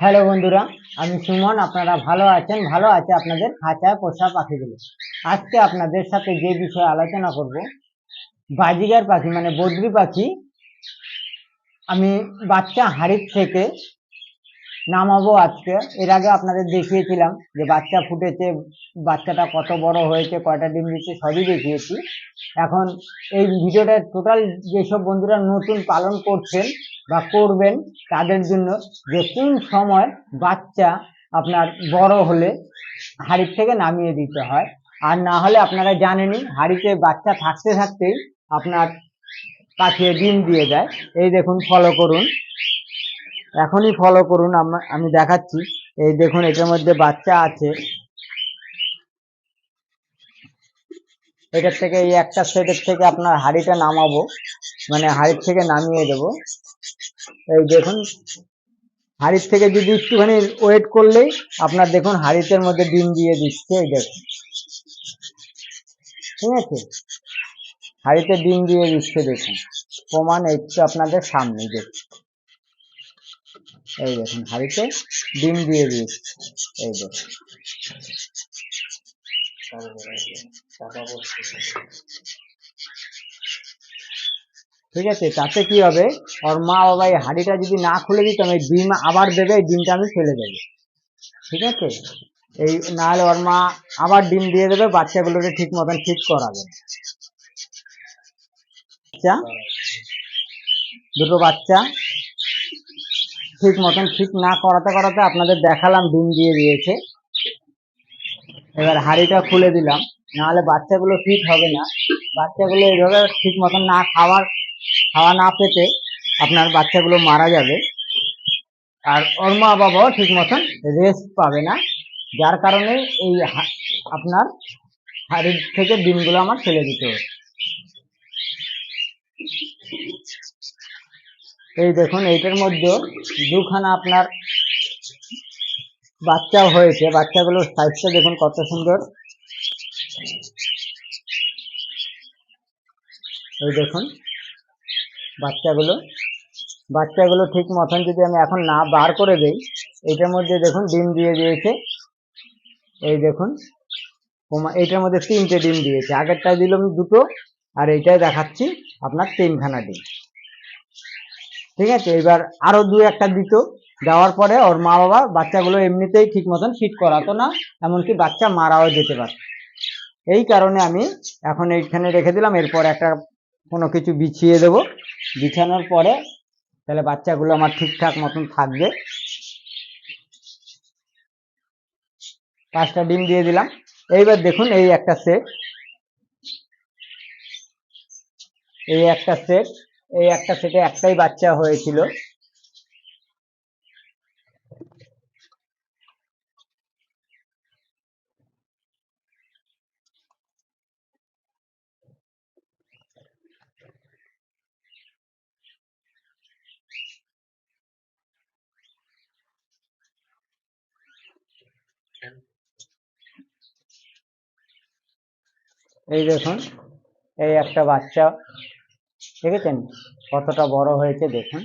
Hello বন্ধুরা, আমি সুমন, আপনারা ভালো আছেন? ভালো আছে আপনাদের খাঁচায় পোষা পাখিগুলো। আজকে আপনাদের সাথে যে বিষয়ে আলোচনা করব, বাজিগার পাখি মানে বদ্রি পাখি, আমি বাচ্চা হাড়ির থেকে নামাবো আজকে। এর আগে আপনাদের দেখিয়েছিলাম যে বাচ্চা ফুটেছে, বাচ্চাটা কত বড় হয়েছে, কয়টা ডিম দিচ্ছে সবই দেখিয়েছি। এখন এই ভিডিওটা টোটাল যেসব বন্ধুরা নতুন পালন করছেন বা করবেন তাদের জন্য যে কোন সময় বাচ্চা আপনার বড় হলে হাড়ির থেকে নামিয়ে দিতে হয়। আর না হলে আপনারা জানেনই হাড়িতে বাচ্চা থাকতে থাকতেই আপনার পাঠিয়ে ডিম দিয়ে দেয়। এই দেখুন ফলো করুন। এখনই ফলো করুন আমি দেখাচ্ছি। এই দেখুন, এটার মধ্যে বাচ্চা আছে। এটার থেকে এই একটা সেটের থেকে আপনার হাড়িটা নামাবো মানে হাড়ির থেকে নামিয়ে দেবো। এই দেখুন, হাড়ির থেকে যদি একটুখানি ওয়েট করলেই আপনার দেখুন হাড়িতের মধ্যে ডিম দিয়ে দিচ্ছে, এই দেখুন। ঠিক আছে? হাড়িতে ডিম দিয়ে দিচ্ছে দেখুন। প্রমাণ একটু আপনাদের সামনে দেখুন। এই দেখুন, হাড়িতে ডিম দিয়ে দিয়েছে এই দেখুন। ঠিক আছে, তাতে কি হবে? ওর মা বাবা এই হাঁড়িটা যদি না খুলে দিতাম এই ডিম আবার দেবে, এই ডিমটা আমি ফেলে দেবো। ঠিক আছে? এই নাহলে ওর মা আবার ডিম দিয়ে দেবে, বাচ্চাগুলোকে ঠিক মতন ঠিক করাবে। বাচ্চা দুটো বাচ্চা ঠিক মতন ঠিক না করাতে করাতে আপনাদের দেখালাম, ডিম দিয়ে দিয়েছে। এবার হাঁড়িটা খুলে দিলাম। নাহলে বাচ্চাগুলো ফিট হবে না। বাচ্চাগুলো এইভাবে ঠিক মতন না খাওয়ার, খাওয়া না পেতে আপনার বাচ্চাগুলো মারা যাবে। আর ওর মা বাবাও ঠিক মতন রেস্ট পাবে না। যার কারণে এই আপনার হাড়ির থেকে ডিমগুলো আমার ফেলে দিতে হবে। এই দেখুন, এইটার মধ্যে দুখানা আপনার বাচ্চাও হয়েছে। বাচ্চাগুলোর সাইজটা দেখুন কত সুন্দর। এই দেখুন, বাচ্চাগুলো। বাচ্চাগুলো ঠিক মতন যদি আমি এখন না বার করে দেই, এটার মধ্যে দেখুন ডিম দিয়ে দিয়েছে। এই দেখুন এইটার মধ্যে তিনটে ডিম দিয়েছে। আগেরটায় দিলাম দুটো, আর এইটাই দেখাচ্ছি আপনার তিনখানা ডিম। ঠিক আছে, এবার আরও দু একটা দিত। দেওয়ার পরে ওর মা বাবা বাচ্চাগুলো এমনিতেই ঠিক মতন ফিট করাতো না, এমনকি বাচ্চা মারাও যেতে পারত এই কারণে আমি এখন এইখানে রেখে দিলাম, এরপর একটা কোনো কিছু বিছিয়ে দেবো। বিছানোর পরে তাহলে বাচ্চাগুলো আমার ঠিকঠাক মতন থাকবে। পাঁচটা ডিম দিয়ে দিলাম। এইবার দেখুন, এই একটা সেট এই একটা সেট এই একটা সেটে একটাই বাচ্চা হয়েছিল। এই দেখুন, এই একটা বাচ্চা, দেখেছেন কতটা বড় হয়েছে দেখুন।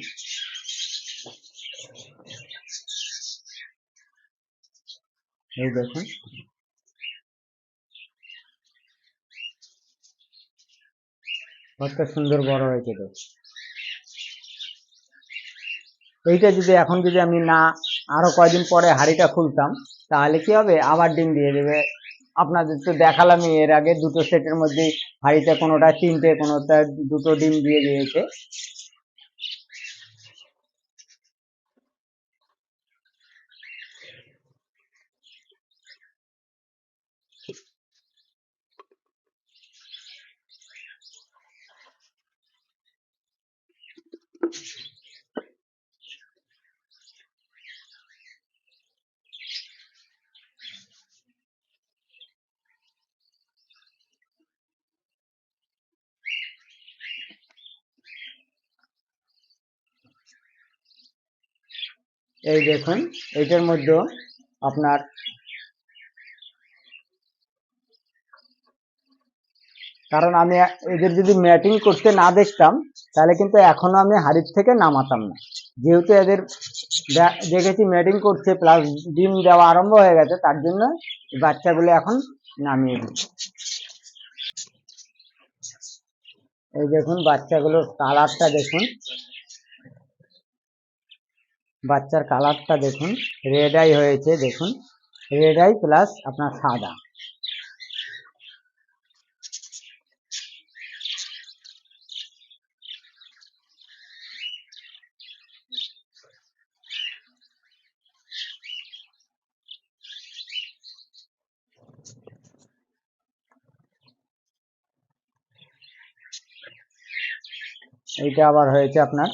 এই দেখুন। কত সুন্দর বড় হয়েছে দেখুন। এইটা যদি এখন যদি আমি না আরও কয়দিন পরে হাড়িটা খুলতাম, তাহলে কি হবে? আবার ডিম দিয়ে দেবে। আপনাদের তো দেখালামই, এর আগে দুটো সেটের মধ্যে হাঁড়িতে কোনোটা তিনটে, কোনোটা দুটো ডিম দিয়ে দিয়েছে। এই দেখুন, এটার মধ্যে আপনার কারণ আমি এদের যদি ম্যাটিং করতে না দেখতাম, তাহলে কিন্তু এখনও আমি হাড়ির থেকে নামাতাম না। যেহেতু এদের দেখেছি ম্যাটিং করছে প্লাস ডিম দেওয়া আরম্ভ হয়ে গেছে, তার জন্য বাচ্চাগুলো এখন নামিয়ে দিচ্ছি। এই দেখুন, বাচ্চাগুলোর কালারটা দেখুন। বাচ্চার কালারটা দেখুন রেড আই হয়েছে, দেখুন। রেড আই প্লাস আপনার সাদা। এইটা আবার হয়েছে আপনার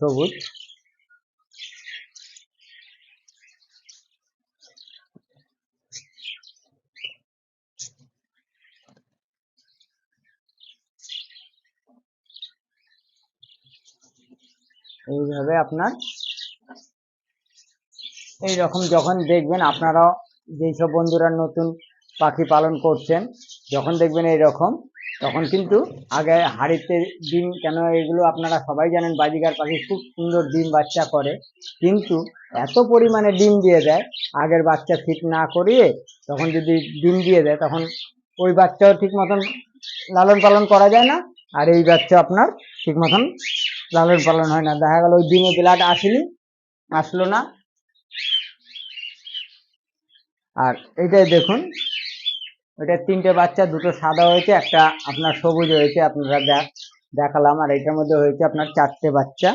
সবুজ। এইভাবে আপনার এই রকম যখন দেখবেন আপনারাও যেই সব বন্ধুরা নতুন পাখি পালন করছেন, যখন দেখবেন এই রকম তখন কিন্তু আগে হাড়িতে ডিম কেন এগুলো আপনারা সবাই জানেন বাজিগার পাখি খুব সুন্দর ডিম বাচ্চা করে, কিন্তু এত পরিমাণে ডিম দিয়ে দেয়, আগের বাচ্চা ঠিক না করিয়ে তখন যদি ডিম দিয়ে দেয়, তখন ওই বাচ্চাও ঠিক মতন লালন পালন করা যায় না আর এই বাচ্চা আপনার ঠিক মতন লালন পালন হয় না। দেখা গেল ওই ডিমে ব্লাড আসেনি, আসলো না। আর এটাই দেখুন এটা তিনটে বাচ্চা, দুটো সাদা হয়েছে, একটা আপনার সবুজ হয়েছে, আপনারা দেখ, দেখালাম। আর এটার মধ্যে হয়েছে আপনার চারটে বাচ্চা।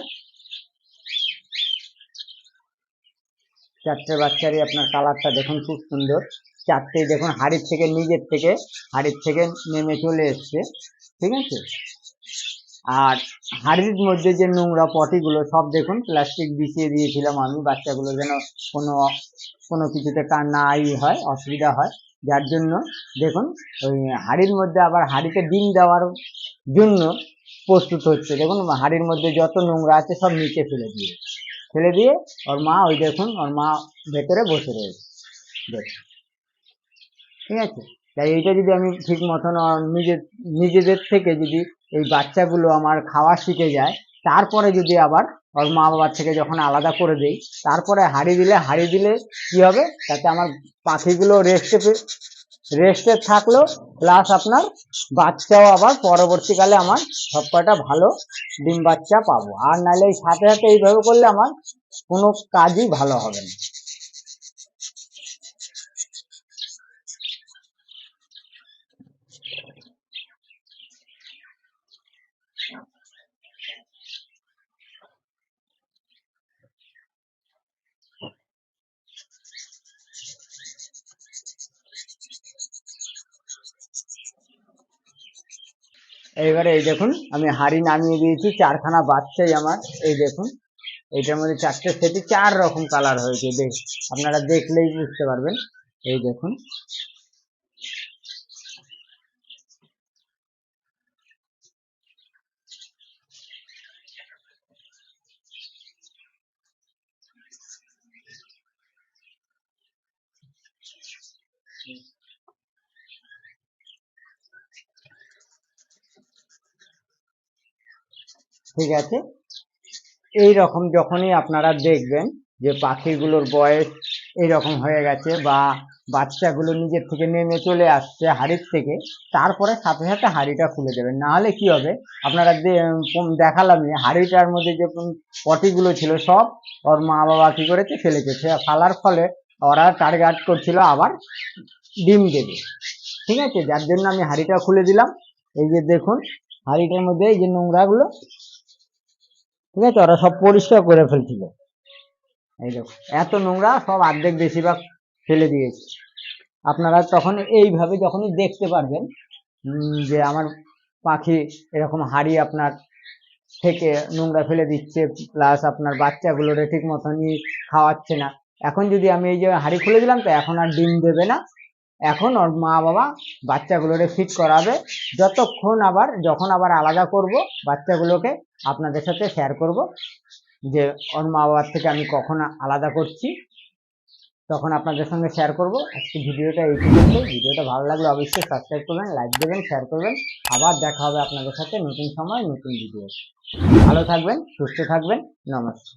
চারটে বাচ্চারই আপনার কালারটা দেখুন খুব সুন্দর। চারটেই দেখুন হাড়ির থেকে নিজের থেকে, হাড়ির থেকে নেমে চলে এসছে, ঠিক আছে? আর হাড়ির মধ্যে যে নোংরা পটিগুলো সব দেখুন প্লাস্টিক বিছিয়ে দিয়েছিলাম আমি, বাচ্চাগুলো যেন কোনো কোনো কিছুতে কার না ই হয়, অসুবিধা হয়। যার জন্য দেখুন, ওই হাড়ির মধ্যে আবার হাড়িতে ডিম দেওয়ার জন্য প্রস্তুত হচ্ছে। দেখুন, হাড়ির মধ্যে যত নোংরা আছে সব নিচে ফেলে দিয়ে ফেলে দিয়ে ওর মা ওই দেখুন, ওর মা ভেতরে বসে রয়েছে। দেখুন। ঠিক আছে? তাই এইটা যদি আমি ঠিক মতন নিজে নিজেদের থেকে যদি এই বাচ্চাগুলো আমার খাওয়া শিখে যায়, তারপরে যদি আবার ওর মা বাবার থেকে যখন আলাদা করে দেই, তারপরে হাড়ি দিলে হাড়ি দিলে কি হবে? তাতে আমার পাখিগুলো রেস্টে রেস্টে থাকল প্লাস আপনার বাচ্চাও আবার পরবর্তীকালে আমার সব কয়টা ভালো ডিম বাচ্চা পাবো। আর নাহলে এই সাথে সাথে এইভাবে করলে আমার কোনো কাজই ভালো হবে না। এইবারে এই দেখুন, আমি হাড়ি নামিয়ে দিয়েছি, চারখানা বাচ্চাই আমার, এই দেখুন। এইটার মধ্যে চারটে সেটি, চার রকম কালার হয়েছে দেখ আপনারা দেখলেই বুঝতে পারবেন, এই দেখুন। ঠিক আছে? এই রকম যখনই আপনারা দেখবেন যে পাখিগুলোর বয়স এইরকম হয়ে গেছে বা বাচ্চাগুলো নিজের থেকে নেমে চলে আসছে হাড়ির থেকে, তারপরে সাথে সাথে হাড়িটা খুলে দেবেন। না হলে কি হবে? আপনারা দেখালামই হাড়িটার মধ্যে যে পটিগুলো ছিল সব, ওর মা বাবা কি করেছে? ফেলেছে ফেলার ফলে ওরা টার্গেট করছিল আবার ডিম দেবে। ঠিক আছে? যার জন্য আমি হাড়িটা খুলে দিলাম। এই যে দেখুন, হাড়িটার মধ্যে এই যে নোংরাগুলো ঠিক আছে? ওরা সব পরিষ্কার করে ফেলছিল। এই দেখো, এত নোংরা, সব অর্ধেক বেশিরভাগ ফেলে দিয়েছে। আপনারা তখন এইভাবে যখনই দেখতে পারবেন যে আমার পাখি এরকম হাড়ি আপনার থেকে নোংরা ফেলে দিচ্ছে প্লাস আপনার বাচ্চাগুলোরে ঠিক মতনই খাওয়াচ্ছে না। এখন যদি আমি এই যে হাড়ি খুলে দিলাম, তো এখন আর ডিম দেবে না। এখন ওর মা বাবা বাচ্চাগুলোরে ফিট করাবে। যতক্ষণ আবার, যখন আবার আলাদা করব, বাচ্চাগুলোকে আপনাদের সাথে শেয়ার করব যে ওর মা বাবার থেকে আমি কখন আলাদা করছি, তখন আপনাদের সঙ্গে শেয়ার করব। আজকে ভিডিওটা এই পর্যন্ত ভিডিওটা ভালো লাগলে অবশ্যই সাবস্ক্রাইব করবেন লাইক দেবেন শেয়ার করবেন। আবার দেখা হবে আপনাদের সাথে নতুন সময়, নতুন ভিডিও ভালো থাকবেন, সুস্থ থাকবেন। নমস্কার।